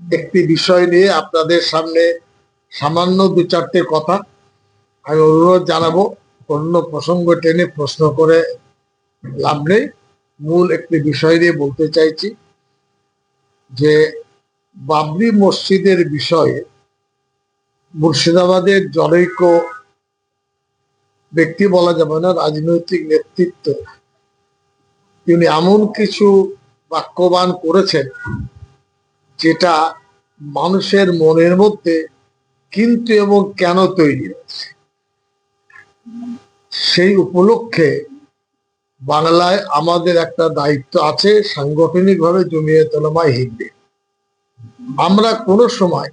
একটি বিষয় নিয়ে আপনাদের সামনে সামান্য দু চারটে কথা। আমি অনুরোধ জানাব, অন্য প্রসঙ্গ টেনে প্রশ্ন করে লাভ নেই। মূল একটি বিষয় নিয়ে বলতে চাইছি যে, বাবরি মসজিদের বিষয়ে মুর্শিদাবাদের জনৈক ব্যক্তি বলা যাবে না, রাজনৈতিক নেতৃত্ব। তিনি এমন কিছু বাক্যবান করেছেন যেটা মানুষের মনের মধ্যে কিন্তু এবং কেন তৈরি হচ্ছে সেই উপলক্ষে বাংলায় আমাদের একটা দায়িত্ব আছে সাংগঠনিকভাবে জমিয়ে তোলামায় হিন্দি। আমরা কোনো সময়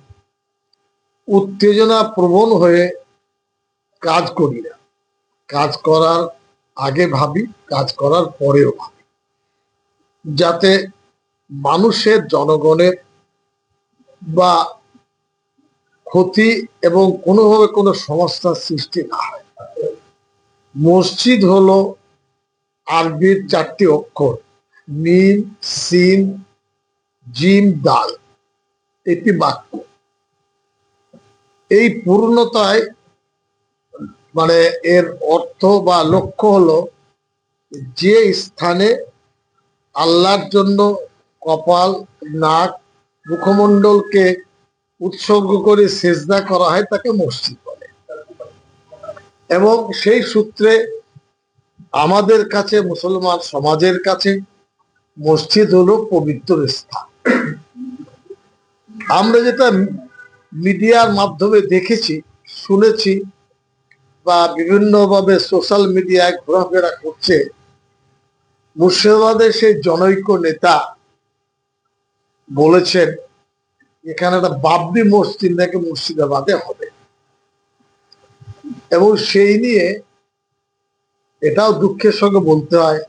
উত্তেজনা প্রবণ হয়ে কাজ করি না। কাজ করার আগে ভাবি, কাজ করার পরেও ভাবি। যাতে মানুষের জনগণের বা ক্ষতি এবং কোনোভাবে কোনো সমস্যার সৃষ্টি না হয়। মসজিদ হলো আরবির চারটি অক্ষর, মিম সিন জিম, দাল, একটি বাক্য। এই পূর্ণতায় মানে এর অর্থ বা লক্ষ্য হলো যে স্থানে আল্লাহর জন্য কপাল, নাক মুখমণ্ডলকে উৎসর্গ করে সেজদা করা হয় তাকে মসজিদ বলে। এবং সেই সূত্রে আমাদের কাছে, মুসলমান সমাজের কাছে মসজিদ হলো পবিত্র স্থান। আমরা যেটা মিডিয়ার মাধ্যমে দেখেছি, শুনেছি বা বিভিন্নভাবে সোশ্যাল মিডিয়ায় ঘোরাফেরা করছে, মুর্শিদাবাদের সেই জনৈক নেতা বলেছেন, এখানে একটা বাবরি মসজিদ নাকি মুর্শিদাবাদে হবে। এবং সেই নিয়ে এটাও দুঃখের সঙ্গে বলতে হয়,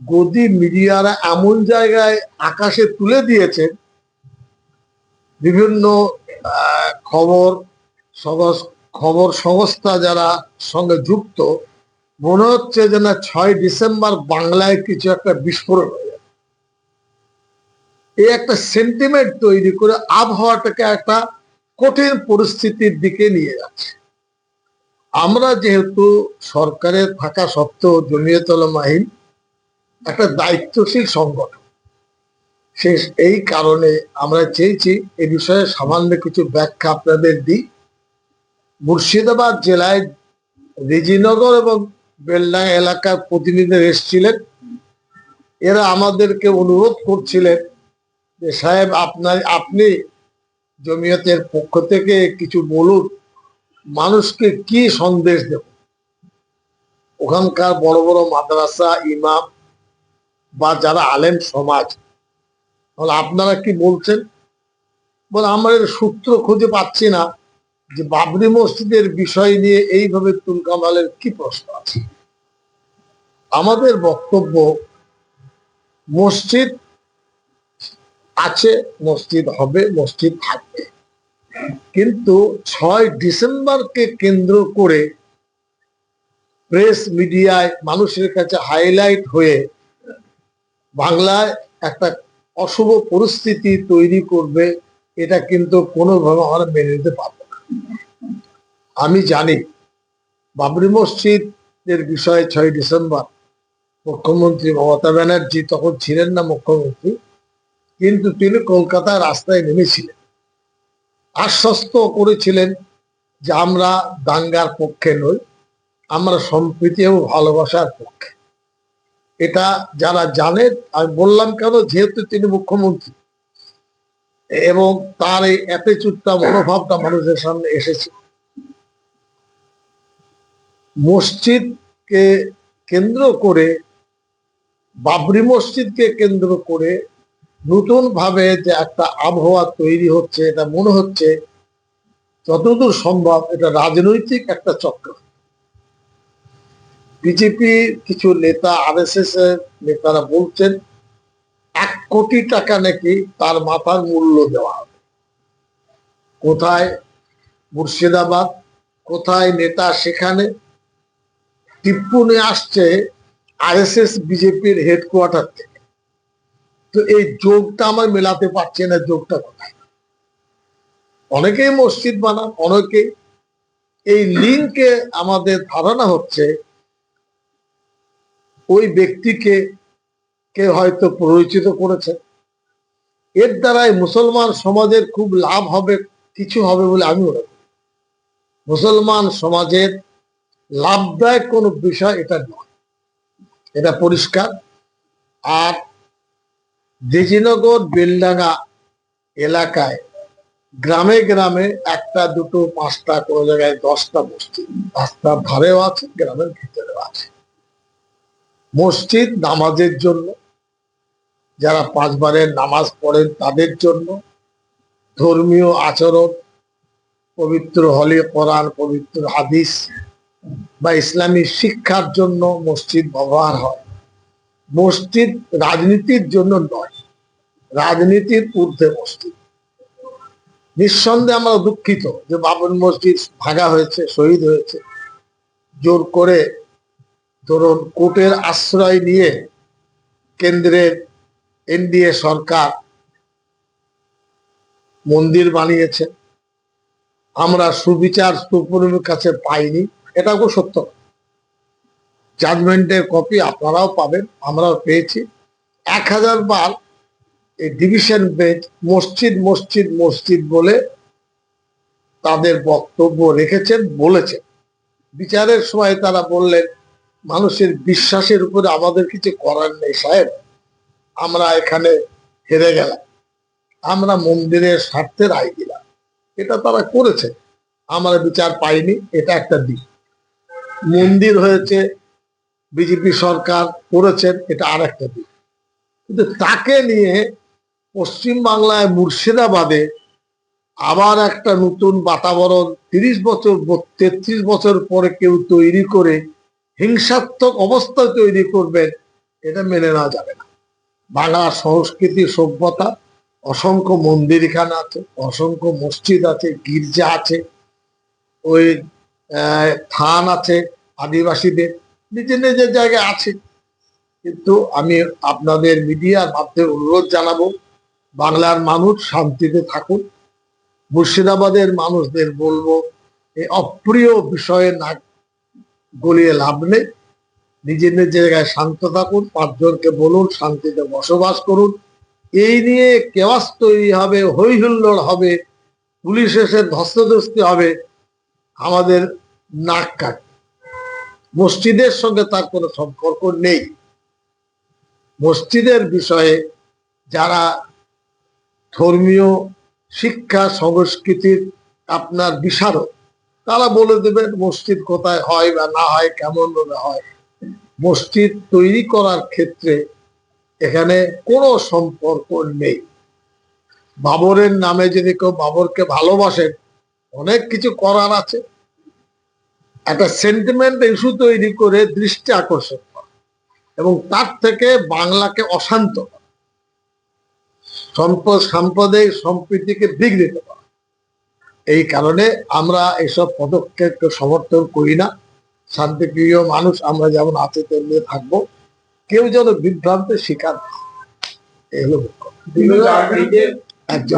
গদি মিডিয়ারা এমন জায়গায় আকাশে তুলে দিয়েছেন, বিভিন্ন খবর খবর সংস্থা যারা সঙ্গে যুক্ত, মনে হচ্ছে যে না ছয় ডিসেম্বর বাংলায় কিছু একটা বিস্ফোরণ হয়ে যাবে এই একটা সেন্টিমেন্ট তৈরি করে আবহাওয়াটাকে একটা কঠিন পরিস্থিতির দিকে নিয়ে যাচ্ছে। আমরা যেহেতু সরকারের থাকা সত্ত্বেও জমিয়তলা মাহিন একটা দায়িত্বশীল সংগঠন। সে এই কারণে আমরা চেয়েছি এ বিষয়ে সামান্য কিছু ব্যাখ্যা আপনাদের দিই। মুর্শিদাবাদ জেলায় রেজিনগর এবং বেলডাঙ্গা এলাকার প্রতিনিধিরা এসেছিলেন। এরা আমাদেরকে অনুরোধ করছিলেন যে সাহেব, আপনার, আপনি জমিয়তের পক্ষ থেকে কিছু বলুন, মানুষকে কি সন্দেশ দেব? ওখানকার বড় বড় মাদ্রাসা, ইমাম বা যারা আলেম সমাজ বলে আপনারা কি বলছেন? বলে, আমরা এর সূত্র খুঁজে পাচ্ছি না যে বাবরি মসজিদের বিষয় নিয়ে এইভাবে তুলকামালের কি প্রশ্ন আছে। আমাদের বক্তব্য, মসজিদ আছে, মসজিদ হবে, মসজিদ থাকবে। কিন্তু ছয় ডিসেম্বরকে কেন্দ্র করে প্রেস মিডিয়ায় মানুষের কাছে হাইলাইট হয়ে বাংলায় একটা অশুভ পরিস্থিতি তৈরি করবে, এটা কিন্তু কোনোভাবে আমরা মেনে নিতে পারব না। আমি জানি বাবরি মসজিদের বিষয়ে ছয় ডিসেম্বর মুখ্যমন্ত্রী মমতা ব্যানার্জি তখন ছিলেন না মুখ্যমন্ত্রী কিন্তু তিনি কলকাতায় রাস্তায় নেমেছিলেন। আশ্বস্ত করেছিলেন যে আমরা দাঙ্গার পক্ষে নই, আমরা সম্প্রীতি এবং ভালোবাসার পক্ষে। এটা যারা জানেন আমি বললাম কেন, যেহেতু তিনি মুখ্যমন্ত্রী। এবং তার এই অ্যাটিচিউডটা মনোভাবটা মানুষের সামনে এসেছে। মসজিদকে কেন্দ্র করে, বাবরি মসজিদকে কেন্দ্র করে নতুন ভাবে যে একটা আবহাওয়া তৈরি হচ্ছে, এটা মনে হচ্ছে, যতদূর সম্ভব এটা রাজনৈতিক একটা চক্র। বিজেপি কিছু নেতা আর এস এস এর নেতারা বলছেন, এক কোটি টাকা নাকি তার মাথার মূল্য দেওয়া হবে। কোথায় মুর্শিদাবাদ, কোথায় নেতা সেখানে? টিপ্পু নিয়ে আসছে আরএসএস বিজেপির হেডকোয়ার্টার থেকে তো এই যোগটা আমার মেলাতে পারছে না, যোগটা কোথায়? অনেকেই মসজিদ বানান, অনেকে এই লিঙ্কে আমাদের ধারণা হচ্ছে ওই ব্যক্তিকে কে হয়তো পরিচিত করেছে। এর দ্বারাই মুসলমান সমাজের খুব লাভ হবে, কিছু হবে বলে আমি মনে করি। মুসলমান সমাজের লাভদায়ক কোনো বিষয় এটা নয়। এটা পরিষ্কার। আর দেজিনগর বেলডাঙ্গা এলাকায় গ্রামে গ্রামে একটা, দুটো, পাঁচটা, কোনো জায়গায় দশটা মসজিদ। রাস্তার ধারেও আছে, গ্রামের ভিতরেও আছে। মসজিদ নামাজের জন্য। যারা পাঁচবারের নামাজ পড়েন তাদের জন্য। ধর্মীয় আচরণ, পবিত্র হলে কোরআন, পবিত্র হাদিস বা ইসলামী শিক্ষার জন্য মসজিদ ব্যবহার হয়। মসজিদ রাজনীতির জন্য নয়, রাজনীতির ঊর্ধ্বে মসজিদ। নিঃসন্দেহে আমরা দুঃখিত যে বাবন মসজিদ ভাঙা হয়েছে, শহীদ হয়েছে। জোর করে ধরুন কোর্টের আশ্রয় নিয়ে কেন্দ্রের এনডিএ সরকার মন্দির বানিয়েছে। আমরা সুবিচার সুপ্রিমের কাছে পাইনি, এটাও সত্য জাজমেন্টের কপি আপনারাও পাবেন, আমরাও পেয়েছি। এক হাজার বার এই ডিভিশন বেঞ্চ মসজিদ মসজিদ মসজিদ বলে তাদের বক্তব্য রেখেছেন, বলেছেন। বিচারের সময় তারা বললেন, মানুষের বিশ্বাসের উপরে আমাদের কিছু করার নেই সাহেব, আমরা এখানে হেরে গেলাম। আমরা মন্দিরের স্বার্থে রায় দিলাম। এটা তারা করেছে। আমরা বিচার পাইনি, এটা একটা দিক। মন্দির হয়েছে বিজেপি সরকার করেছেন, এটা আর একটা দিক। কিন্তু তাকে নিয়ে পশ্চিম বাংলায় মুর্শিদাবাদে আবার একটা নতুন বাতাবরণ, তিরিশ বছর, তেত্রিশ বছর পরে কেউ তৈরি করে হিংসাত্মক অবস্থা তৈরি করবেন, এটা মেনে নেওয়া যাবে না। বাংলা সংস্কৃতি সভ্যতা, অসংখ্য মন্দির এখানে আছে, অসংখ্য মসজিদ আছে, গির্জা আছে, ওই থান আছে আদিবাসীদের। নিজের নিজের জায়গায় আছে। কিন্তু আমি আপনাদের মিডিয়ার মাধ্যমে অনুরোধ জানাব, বাংলার মানুষ শান্তিতে থাকুন মুর্শিদাবাদের মানুষদের বলব, এই অপ্রিয় বিষয়ে নাক গলিয়ে লাভ নেই। নিজের নিজের জায়গায় শান্ত থাকুন, পাঁচজনকে বলুন, শান্তিতে বসবাস করুন। এই নিয়ে কেওয়াস তৈরি হবে হই হুল্লোড় হবে, পুলিশ এসে ধস্তাধস্তি হবে, আমাদের নাক কাট মসজিদের সঙ্গে তার কোনো সম্পর্ক নেই। মসজিদের বিষয়ে যারা ধর্মীয় শিক্ষা, সংস্কৃতির আপনার বিশারদ, তারা বলে দেবেন মসজিদ কোথায় হয় বা না হয় কেমন ভাবে হয়। মসজিদ তৈরি করার ক্ষেত্রে এখানে কোনো সম্পর্ক নেই। বাবরের নামে যদি কেউ বাবরকে ভালোবাসেন, অনেক কিছু করার আছে। একটা সেন্টিমেন্ট ইস্যু তৈরি করে দৃষ্টি আকর্ষণ করা এবং তার থেকে বাংলাকে অশান্ত সম্পদ সাম্প্রদায়িক সম্প্রীতিকে বিঘ্নিত করা। এই কারণে আমরা এসব পদক্ষেপকে সমর্থন করি না। শান্তিপ্রিয় মানুষ আমরা যেমন আছে তেমনি থাকব। কেউ যেন বিভ্রান্তের শিকার এই হলো একজন